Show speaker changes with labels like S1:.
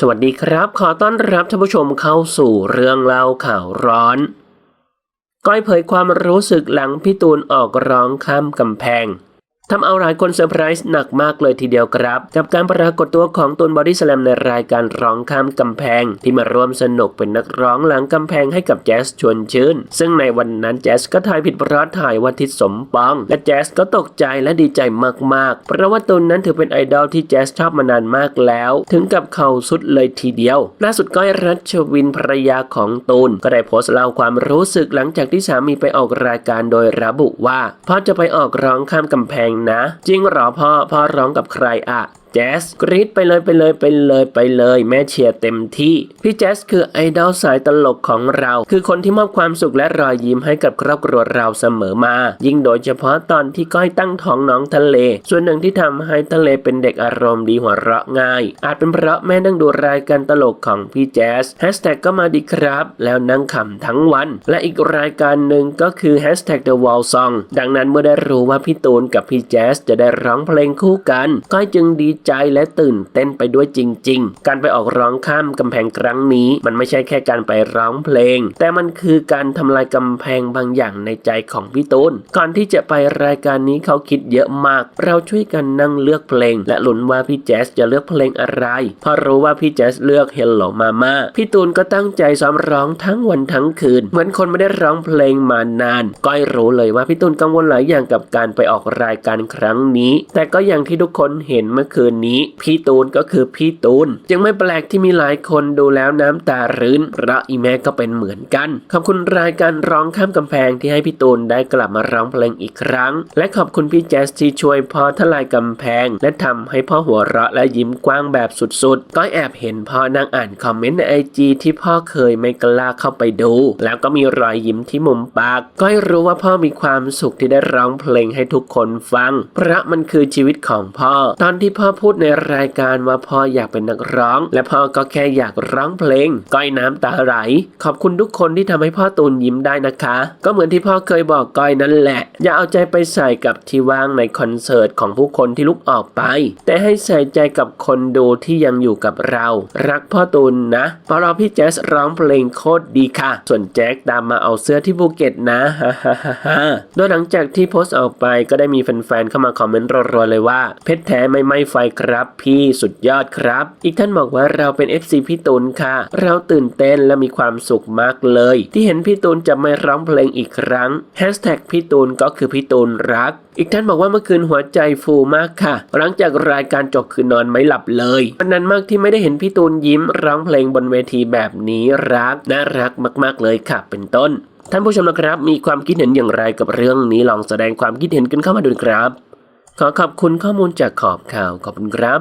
S1: สวัสดีครับ ขอต้อนรับท่านผู้ชมเข้าสู่เรื่องเล่าข่าวร้อน ก้อยเผยความรู้สึกหลังพี่ตูนออกร้องข้ามกำแพง ทำเอาหลายคนเซอร์ไพรส์หนักมากเลยทีเดียวครับ กับการปรากฏตัวของตูนบอดี้สแลมในรายการร้องข้ามกำแพง ที่มาร่วมสนุกเป็นนักร้องหลังกำแพงให้กับแจ๊สชวนชื่น ซึ่งในวันนั้นแจ๊สก็ถ่ายผิดเพราะถ่ายวันทิศสมปอง และแจ๊สก็ตกใจและดีใจมากๆ เพราะว่าตูนนั้นถือเป็นไอดอลที่แจ๊สชอบมานานมากแล้ว ถึงกับเข่าสุดเลยทีเดียวล่าสุดก้อยรัชวินภรรยาของตูนก็ได้โพสต์เล่าความรู้สึกหลังจากที่สามีไปออกรายการโดยระบุว่าพ่อจะไปออกร้องข้ามกำแพงนะ จริงเหรอพ่อพ่อร้องกับใครอะ แจ๊สกรีดไปเลยไปเลยไปเลยไปเลย แม่เชียร์เต็มที่ พี่แจ๊สคือไอดอลสายตลกของเรา คือคนที่มอบความสุขและรอยยิ้มให้กับครอบครัวเราเสมอมา ยิ่งโดยเฉพาะตอนที่ก้อยตั้งท้องน้องทะเล ส่วนหนึ่งที่ทำให้ทะเลเป็นเด็กอารมณ์ดีหัวเราะง่าย อาจเป็นเพราะแม่นั่งดูรายการตลกของพี่แจ๊สแฮชแท็กก็มาดีครับ แล้วนั่งขำทั้งวัน และอีกรายการหนึ่งก็คือแฮชแท็ก The Wall Song ดังนั้นเมื่อได้รู้ว่าพี่ตูนกับพี่แจ๊สจะได้ร้องเพลงคู่กันก้อยจึงดีใจใจและตื่นเต้นไปด้วยจริง ๆ การไปออกร้องข้ามกำแพงครั้งนี้ มันไม่ใช่แค่การไปร้องเพลง แต่มันคือการทำลายกำแพงบางอย่างในใจของพี่ตูนก่อนที่จะไปรายการนี้เขาคิดเยอะมาก เราช่วยกันนั่งเลือกเพลง และลุ้นว่าพี่แจ๊สจะเลือกเพลงอะไรพอรู้ว่าพี่แจ๊สเลือก Hello Mama พี่ตูนก็ตั้งใจซ้อมร้องทั้งวันทั้งคืน เหมือนคนไม่ได้ร้องเพลงมานาน ก้อยรู้เลยว่าพี่ตูนกังวลหลายอย่างกับการไปออกรายการครั้งนี้ แต่ก็อย่างที่ทุกคนเห็นเมื่อคืนนี้ พี่ตูนก็คือพี่ตูน จึงไม่แปลกที่มีหลายคนดูแล้วน้ำตารื้นเพราะอีแม่ก็เป็นเหมือนกัน ขอบคุณรายการร้องข้ามกำแพงที่ให้พี่ตูนได้กลับมาร้องเพลงอีกครั้ง และขอบคุณพี่แจ๊สที่ช่วยพ่อทลายกำแพง และทำให้พ่อหัวเราะและยิ้มกว้างแบบสุดๆ ก็แอบเห็นพ่อนั่งอ่านคอมเมนต์ในไอจีที่พ่อเคยไม่กล้าเข้าไปดู แล้วก็มีรอยยิ้มที่มุมปากก็รู้ว่าพ่อมีความสุขที่ได้ร้องเพลงให้ทุกคนฟัง เพราะมันคือชีวิตของพ่อ ตอนที่พ่อพูดในรายการว่าพ่ออยากเป็นนักร้อง และพ่อก็แค่อยากร้องเพลง ก้อยน้ำตาไหล ขอบคุณทุกคนที่ทำให้พ่อตูนยิ้มได้นะคะ ก็เหมือนที่พ่อเคยบอกก้อยนั่นแหละ อย่าเอาใจไปใส่กับที่ว่างในคอนเสิร์ตของผู้คนที่ลุกออกไป แต่ให้ใส่ใจกับคนดูที่ยังอยู่กับเรา รักพ่อตูนนะเพราะเราพี่แจ๊สร้องเพลงโคตรดีค่ะ ส่วนแจ็คตามมาเอาเสื้อที่ภูเก็ตนะฮ่าฮ่าฮ่าฮ่าโดยหลังจากที่โพสต์ออกไปก็ได้มีแฟนๆเข้ามาคอมเมนต์รัวๆเลยว่าเพชรแท้ไม่ไม่ไฟครับ พี่สุดยอดครับ อีกท่านบอกว่าเราเป็น FC พี่ตูนค่ะ เราตื่นเต้นและมีความสุขมากเลย ที่เห็นพี่ตูนจะไม่ร้องเพลงอีกครั้งแฮชแท็กพี่ตูนก็คือพี่ตูนรักอีกท่านบอกว่าเมื่อคืนหัวใจฟูมากค่ะ หลังจากรายการจบคือนอนไม่หลับเลยวันนั้นมากที่ไม่ได้เห็นพี่ตูนยิ้มร้องเพลงบนเวทีแบบนี้รักน่ารักมาก ๆเลยค่ะ เป็นต้น ท่านผู้ชมนะครับ มีความคิดเห็นอย่างไรกับเรื่องนี้ลองแสดงความคิดเห็นกันเข้ามาดูนะครับ ขอขอบคุณข้อมูลจากขอบข่าวขอบคุณครับ